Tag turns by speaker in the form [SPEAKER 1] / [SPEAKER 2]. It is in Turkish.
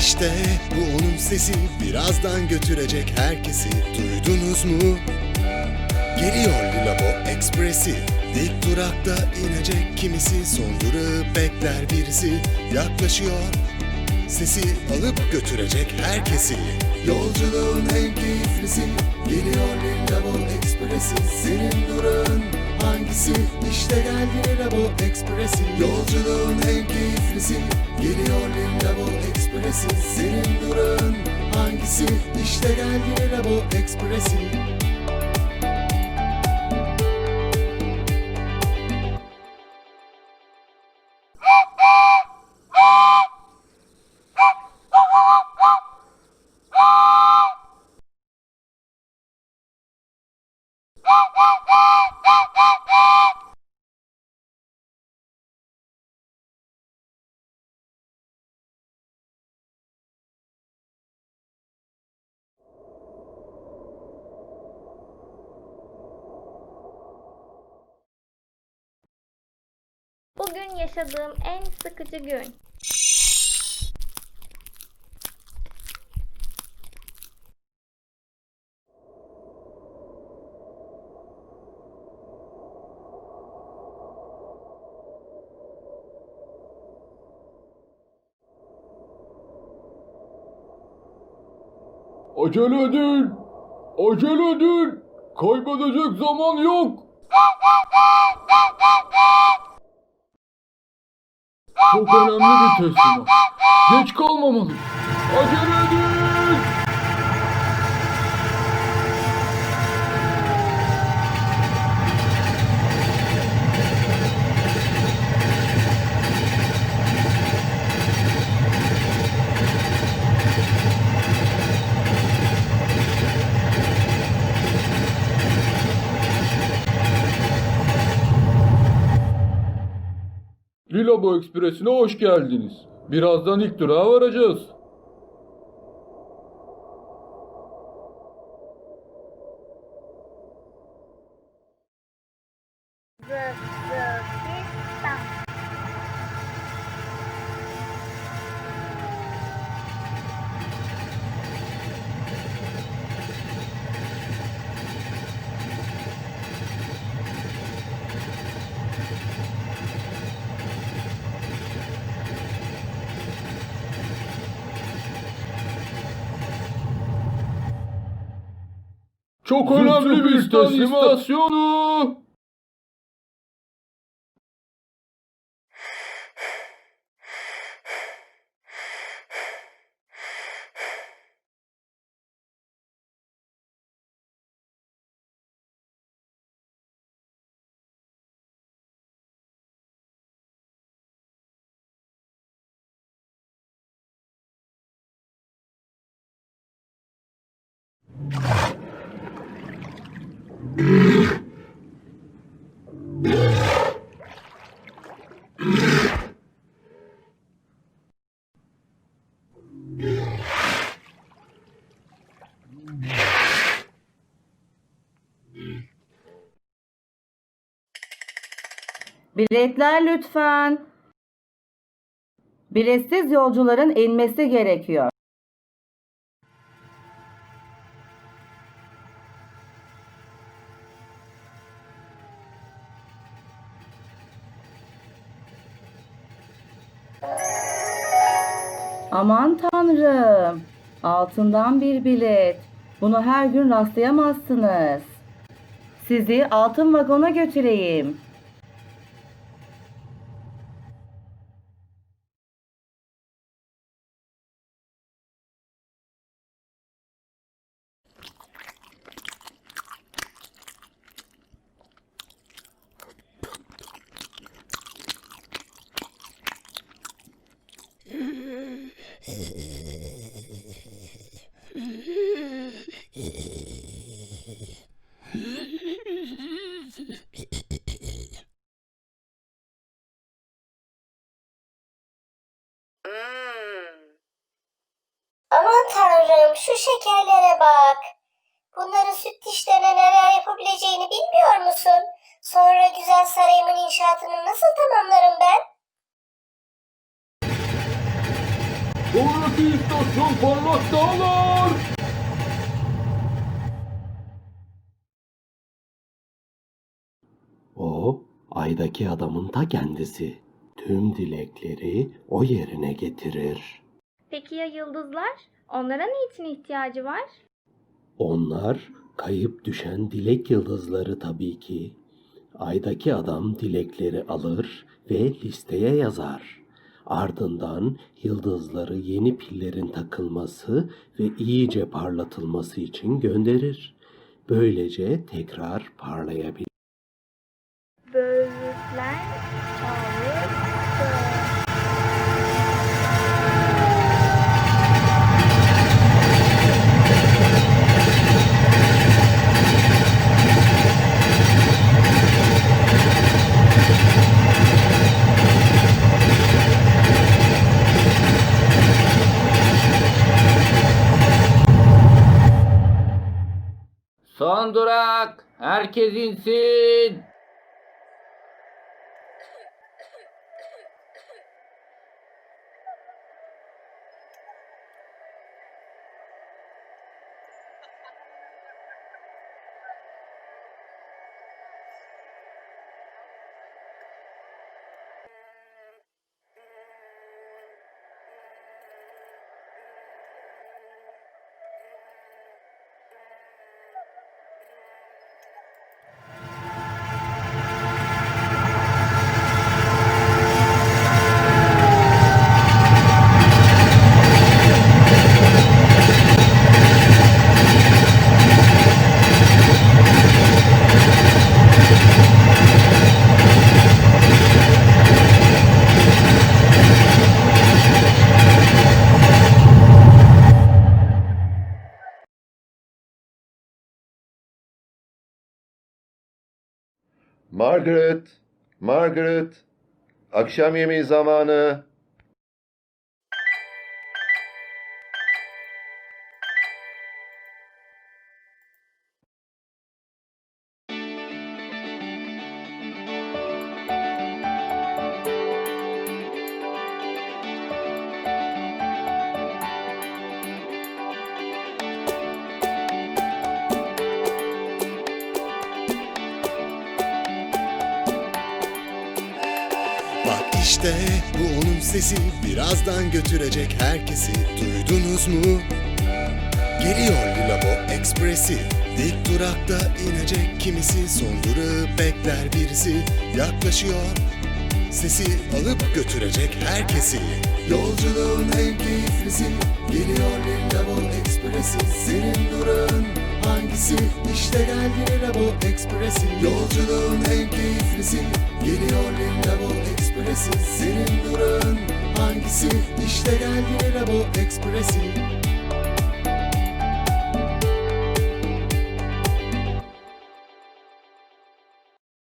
[SPEAKER 1] İşte bu onun sesi. Birazdan götürecek herkesi. Duydunuz mu? Geliyor Lilabo Ekspresi. Dik durakta inecek kimisi. Son bekler birisi. Yaklaşıyor. Sesi alıp götürecek herkesi. Yolculuğun en keyiflisi. Geliyor Lilabo Ekspresi. Senin durağın hangisi? İşte geldi Lilabo Ekspresi. Yolculuğun en keyiflisi. Geliyor Lilabo Ekspresi hangisi? İşte geldi Lilabo Ekspresi
[SPEAKER 2] Bugün yaşadığım en sıkıcı gün.
[SPEAKER 3] Acele edin! Acele edin! Kaybedecek zaman yok! Çok önemli bir teslimat. Geç kalmamalı. Acele edin! Lilabo Ekspresi'ne hoş geldiniz. Birazdan ilk durağa varacağız. Çok önemli bir istasyonu.
[SPEAKER 4] Biletler lütfen. Biletsiz yolcuların inmesi gerekiyor. Aman tanrım. Altından bir bilet. Bunu her gün rastlayamazsınız. Sizi altın vagona götüreyim.
[SPEAKER 5] Aman tanrım şu şekerlere bak. Bunları süt dişlerine neler yapabileceğini bilmiyor musun? Sonra güzel sarayımın inşaatını nasıl tamamlarım ben?
[SPEAKER 3] Sonraki istasyon parlak dağlar.
[SPEAKER 6] O, aydaki adamın ta kendisi. Tüm dilekleri o yerine getirir.
[SPEAKER 2] Peki ya yıldızlar? Onlara niçin ihtiyacı var?
[SPEAKER 6] Onlar kayıp düşen dilek yıldızları tabii ki. Aydaki adam dilekleri alır ve listeye yazar. Ardından yıldızları yeni pillerin takılması ve iyice parlatılması için gönderir. Böylece tekrar parlayabilir.
[SPEAKER 3] Durak. Herkes insin.
[SPEAKER 7] Margaret, Margaret. Akşam yemeği zamanı.
[SPEAKER 1] İşte bu onun sesi. Birazdan götürecek herkesi. Duydunuz mu? Geliyor Lilabo Ekspresi. Dik durakta inecek kimisi. Son durağı bekler birisi. Yaklaşıyor. Sesi alıp götürecek herkesi. Yolculuğun en keyiflisi. Geliyor Lilabo Ekspresi. Senin durağın hangisi? İşte geldi Lilabo Ekspresi. Yolculuğun en keyiflisi. Geliyor Lilabo Ekspresi Senin durağın hangisi? İşte geldi Lilabo Ekspresi